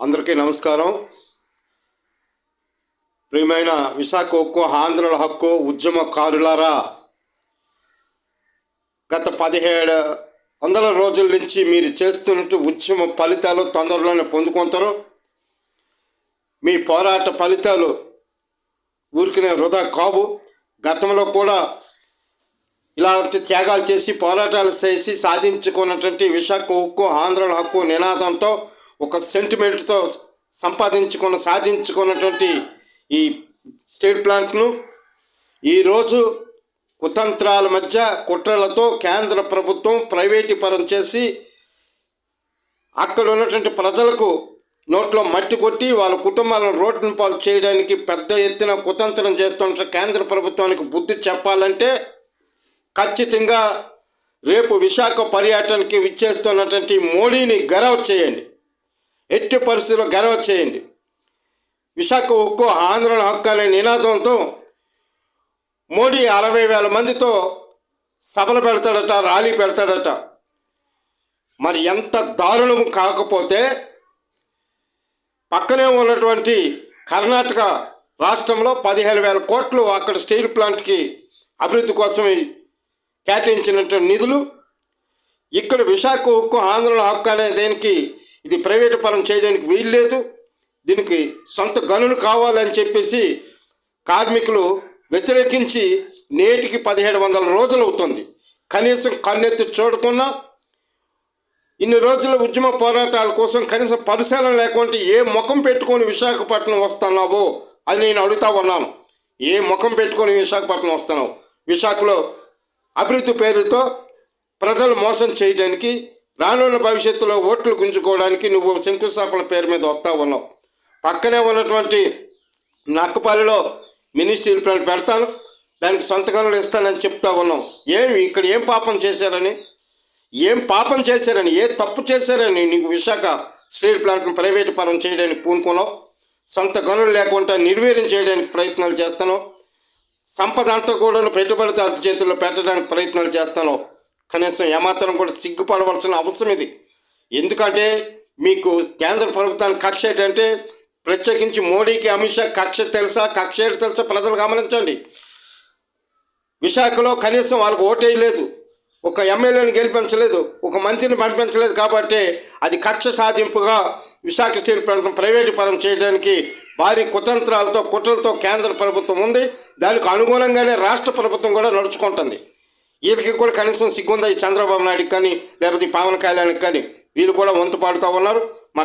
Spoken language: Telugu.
అందరికీ నమస్కారం. ప్రియమైన విశాఖ హక్కు ఆంధ్రుల హక్కు ఉద్యమకారులారా గత పదిహేడు వందల రోజుల నుంచి మీరు చేస్తున్నట్టు ఉద్యమ ఫలితాలు తొందరలోనే పొందుకుంటారు. మీ పోరాట ఫలితాలు ఊరికినే వృధా కావు. గతంలో కూడా ఇలాంటి త్యాగాలు చేసి పోరాటాలు చేసి సాధించుకున్నటువంటి విశాఖ హక్కు ఆంధ్రుల హక్కు నినాదంతో ఒక సెంటిమెంట్తో సంపాదించుకున్న సాధించుకున్నటువంటి ఈ స్టీల్ ప్లాంట్ను ఈరోజు కుతంత్రాల మధ్య కుట్రలతో కేంద్ర ప్రభుత్వం ప్రైవేటీకరణ చేసి అక్కడ ఉన్నటువంటి ప్రజలకు నోట్లో మట్టి కొట్టి వాళ్ళ కుటుంబాలను రోడ్డును పాలు చేయడానికి పెద్ద ఎత్తున కుతంత్రం చేస్తున్న కేంద్ర ప్రభుత్వానికి బుద్ధి చెప్పాలంటే ఖచ్చితంగా రేపు విశాఖ పర్యటనకి విచ్చేస్తున్నటువంటి మోడీని గరవ చేయండి. ఎట్టి పరిస్థితుల్లో గర్వ చేయండి. విశాఖ ఉక్కు ఆందోళన హక్కు అనే నినాదంతో మోడీ అరవై వేల మందితో సభలు పెడతాడట ర్యాలీ పెడతాడట. మరి ఎంత దారుణం కాకపోతే పక్కనే ఉన్నటువంటి కర్ణాటక రాష్ట్రంలో పదిహేను వేల కోట్లు అక్కడ స్టీల్ ప్లాంట్కి అభివృద్ధి కోసం కేటాయించినటువంటి నిధులు. ఇక్కడ విశాఖ ఉక్కు ఆంధ్రుల హక్కు అనే దేనికి ఇది ప్రైవేటు పరం చేయడానికి వీల్లేదు దీనికి సొంత గనులు కావాలని చెప్పేసి కార్మికులు వ్యతిరేకించి నేటికి పదిహేడు వందల రోజులు అవుతుంది. కనీసం కన్నెత్తి చూడకుండా ఇన్ని రోజుల ఉద్యమ పోరాటాల కోసం కనీసం పరిశీలన లేకుంటే ఏ ముఖం పెట్టుకొని విశాఖపట్నం వస్తున్నావో అది నేను అడుగుతా ఉన్నాను. ఏ ముఖం పెట్టుకొని విశాఖపట్నం వస్తున్నావు? విశాఖలో అభివృద్ధి పేరుతో ప్రజలు మోసం చేయడానికి రానున్న భవిష్యత్తులో ఓట్లు గుంజుకోవడానికి నువ్వు శంకుస్థాపన పేరు మీద వస్తా ఉన్నావు. పక్కనే ఉన్నటువంటి నక్కపల్లిలో మినీ స్టీల్ ప్లాంట్ పెడతాను. దానికి సొంత గనులు ఇస్తానని చెప్తా ఉన్నాం ఏం ఇక్కడ ఏం పాపం చేశారని? ఏం పాపం చేశారని? ఏ తప్పు చేశారని నీకు విశాఖ స్టీల్ ప్లాంట్ను ప్రైవేటు పరం చేయడానికి పూనుకున్నావు. సొంత గనులు లేకుండా నిర్వీర్యం చేయడానికి ప్రయత్నాలు చేస్తాను సంపద అంతా కూడా పెట్టుబడిదారు చేతుల్లో పెట్టడానికి ప్రయత్నాలు చేస్తాను కనీసం ఏమాత్రం కూడా సిగ్గుపడవలసిన అవసరం ఇది. ఎందుకంటే మీకు కేంద్ర ప్రభుత్వానికి కక్ష ఏంటంటే ప్రత్యేకించి మోడీకి అమిత్ షా కక్ష తెలుసా? కక్ష ఏంటి తెలుసా? ప్రజలు గమనించండి. విశాఖలో కనీసం వాళ్ళకు ఓటేయలేదు ఒక ఎమ్మెల్యేని గెలిపించలేదు. ఒక మంత్రిని పంపించలేదు కాబట్టి అది కక్ష సాధింపుగా విశాఖ స్టీల్ ప్లాంట్ను ప్రైవేటు పరం చేయడానికి భారీ కుతంత్రాలతో కుట్రలతో కేంద్ర ప్రభుత్వం ఉంది. దానికి అనుగుణంగానే రాష్ట్ర ప్రభుత్వం కూడా నడుచుకుంటుంది. వీళ్ళకి కూడా కనీసం సిగ్గుందా ఈ చంద్రబాబు నాయుడికి కానీ లేకపోతే ఈ పవన్ కళ్యాణ్కి కానీ? వీళ్ళు కూడా వంతు పాడుతూ ఉన్నారు. మా